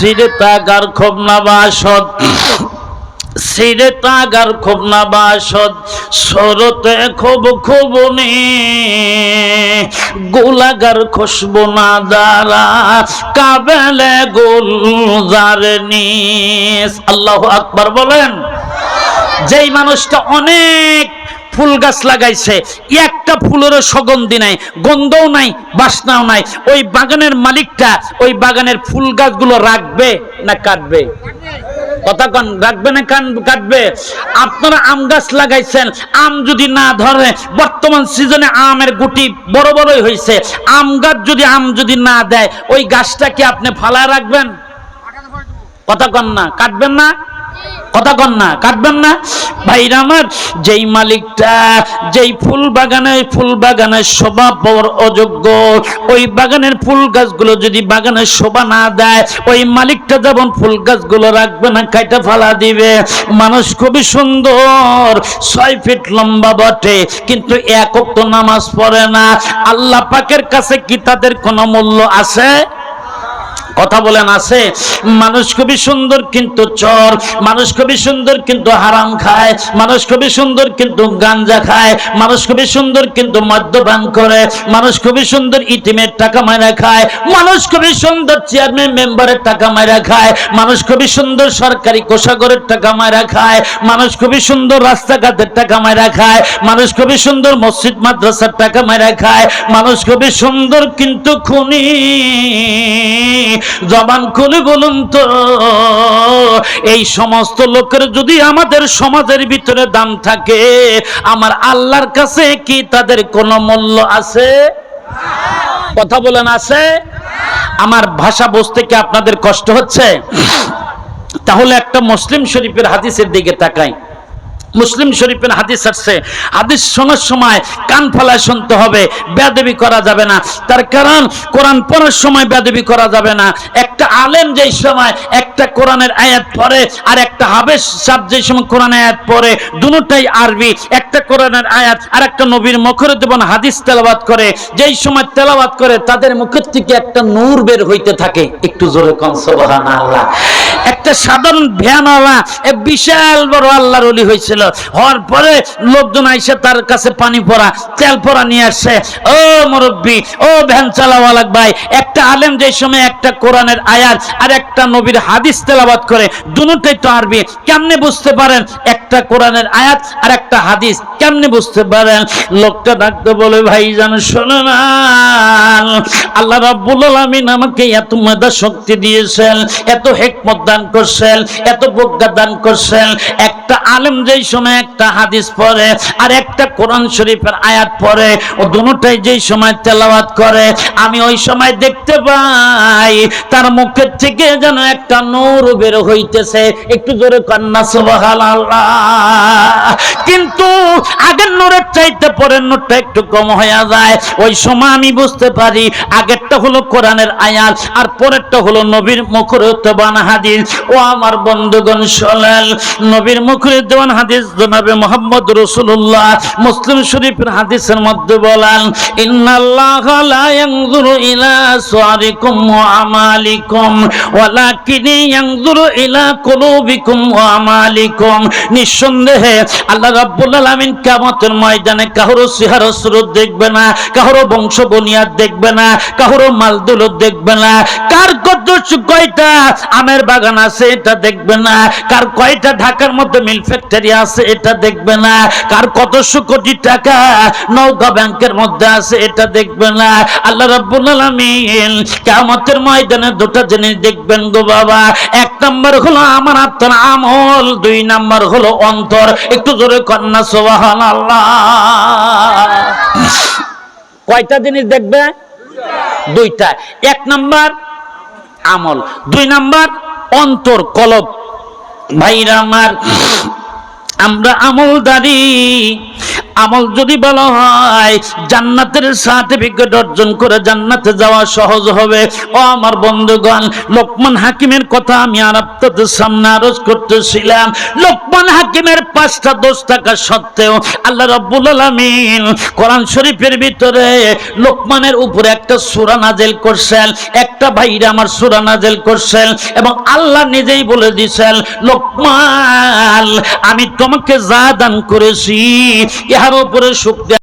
সিরে তাগার খুব না বাসদ সিরে তাগার খুব না বাসদ সরতে খুব খুব নে গোলাগার খুশবু না দারা কাবেলে গুলজার নিস। আল্লাহু আকবার বলেন, যেই মানুষটা অনেক ফুল গাছ লাগাইছে। একটা ফুলেরও সুগন্ধি নাই, গন্ধও নাই, বাসনাও নাই। ওই বাগানের মালিকটা ওই বাগানের ফুল গাছগুলো রাখবে না কাটবে? কথা কন, রাখবে না কান, কাটবে? আপনারা আম গাছ লাগাইছেন, আম যদি না ধরে, বর্তমান সিজনে আমের গুটি বড় বড়ই হয়েছে আম গাছ যদি আম যদি না দেয়, ওই গাছটাকে আপনি ফালায় রাখবেন? কথা কন না, কাটবেন না? কথা কন না, কাটবেন না। ভাইরা আমার, যেই মালিকটা, যেই ফুল বাগানে, ফুল বাগানের শোভা পাওয়ার অযোগ্য, ওই বাগানের ফুল গাছগুলো যদি বাগানের শোভা না দেয়, ওই মালিকটা যেমন ফুল গাছগুলো রাখবে না, কাইটা ফালা দিবে। মানুষ খুবই সুন্দর, ছয় ফিট লম্বা বটে, কিন্তু একক তো নামাজ পড়ে না। আল্লাহ পাকের কাছে কি তাদের কোনো মূল্য আছে? কথা বলেন আছে মানুষ খুবই সুন্দর কিন্তু চর মানুষ খুবই সুন্দর কিন্তু হারাম খায় মানুষ খুবই সুন্দর কিন্তু গাঞ্জা খায় মানুষ খুবই সুন্দর কিন্তু মদ্যপান করে মানুষ খুবই সুন্দর ইতিমের টাকা মারা খায় মানুষ খুবই সুন্দর চেয়ারম্যান মেম্বারের টাকা মারা খায় মানুষ খুবই সুন্দর সরকারি কোষাগরের টাকা মারা খায় মানুষ খুবই সুন্দর রাস্তাঘাটের টাকা মারা খায় মানুষ খুবই সুন্দর মসজিদ মাদ্রাসার টাকা মারা খায় মানুষ খুবই সুন্দর কিন্তু খুনি জবান খুলে বলুন তো, এই সমস্ত লোকের যদি আমাদের সমাজের ভিতরে দাম থাকে, আমার আল্লাহর কাছে কি তাদের কোনো মূল্য আছে? কথা বলেন আছে? আমার ভাষা বুঝতে কি আপনাদের কষ্ট হচ্ছে? তাহলে একটা মুসলিম শরীফের হাদিসের দিকে তাকাই। মুসলিম শরীফের হাদিস আসছে, হাদিস শোনার সময় কান ফালায় শুনতে হবে বেদবি করা যাবে না। তার কারণ, কোরআন পড়ার সময় বেদবি করা যাবে না। একটা আলেম যেই সময় একটা কোরআনের আয়াত পড়ে, আর একটা হাবেশ সাহ যেই সময় কোরআন আয়াত পড়ে দুটোটাই আরবি, একটা কোরআনের আয়াত, আর একটা নবীর মুখরে দেবন হাদিস তেলাবাত করে। যেই সময় তেলাবাত করে, তাদের মুখের থেকে একটা নূর বের হইতে থাকে। একটু জোরে কন, সুবহানাল্লাহ। একটা সাধারণ ভ্যানওয়ালা এক বিশাল বড় আল্লাহর ওলি হয়েছিল। হওয়ার পরে লোকজন আইসে তার কাছে পানি পড়া তেল পড়া নিয়ে আসছে ও মুরব্বী, ও ভ্যান চালাওয়ালা ভাই, একটা আলেম যে সময় একটা কোরআনের আয়াত আর একটা নবীর হাদিস তেলাবাত করে, দুটোই তো আরবি। কেমনে বুঝতে পারেন একটা কোরআনের আয়াত আর একটা হাদিস? কেমনে বুঝতে পারেন? লোকটা ডাকতে বলে ভাই জান শোনো না। আল্লাহ রাব্বুল আলামিন আমাকে এত মেধা শক্তি দিয়েছেন, এত হেকমত দান করছেন, এত প্রজ্ঞা দান করছেন। একটা আলেম যেই সময় একটা হাদিস পড়ে আর একটা কোরআন শরীফের আয়াত পড়ে, ও দুটোটাই যেই সময় তেলাওয়াত করে, আমি ওই সময় দেখতে পাই, তার মুখের থেকে যেন একটা নূর বের হইতেছে। একটু জোরে কন্যা, সুবহানাল্লাহ। কিন্তু আগের নূরের চাইতে পরের নূরটা একটু কম হয়ে যায়। ওই সময় আমি বুঝতে পারি, আগেরটা হলো কোরআনের আয়াত, আর পরেরটা হলো নবীর মুখের দেওয়ান হাদিস। ও আমার বন্ধুগণ, শোনেন, নবীর মুখের দেওয়ান হাদিস জনাবে মোহাম্মদ রসুল্লাহ মুসলিম শরীফের হাদিসের মধ্যে বলেন, ইন্নাল্লাহ লা ইয়ানজুরু ইলা সুয়ারিকুম ওয়া আমালিকুম, ওয়ালাকিন ইয়ানজুরু ইলা কুলুবিকুম ওয়া আমালিকুম। নিঃসন্দেহে আল্লাহ রাব্বুল আলামিন কিয়ামতের ময়দানে কাহরো সিহার সুরত দেখবে না, কাহরো বংশ বুনিয়াদ দেখবে না, কাহরো মাল দৌলত দেখবে না। কার কত কয়টা? আমের বাগান আছে, এটা দেখবে না। কার কয়টা ঢাকার মধ্যে মিল ফ্যাক্টরি আছে, এটা দেখবে না। কার কতশো কোটি টাকা নৌকা ব্যাংকের মধ্যে আছে, এটা দেখবে না। আল্লাহ রাব্বুল আলামিন কিয়ামতের ময়দানে দুটো জিনিস দেখবেন গো বাবা। এক নাম্বার হলো আমার আত্মার আমল, দুই নাম্বার হলো অন্তর। একটু জোরে কন্যা কয়টা জিনিস দেখবে? দুইটা। এক নাম্বার আমল, দুই নাম্বার অন্তর, কলব। ভাইরা আমার, আমরা আমলদারি আমল যদি ভালো হয়, জান্নাতের সার্টিফিকেট অর্জন করে জান্নাতে যাওয়া সহজ হবে। ও আমার বন্ধুগণ, লোকমান হাকিমের কথা আমি আর আপনাদের সামনে আরজ করতেছিলাম। লোকমান হাকিমের পাঁচটা দোষ থাকা সত্ত্বেও আল্লাহ রব্বুল আলামিন কোরআন শরীফের ভিতরে লোকমানের উপরে একটা সূরা নাজেল করছেন, একটা ভাইরা আমার সূরা নাজেল করছেন এবং আল্লাহ নিজেই বলে দিছেন, লোকমান, আমি তোমাকে যা দান করেছি ইহার উপরে শুক্রিয়া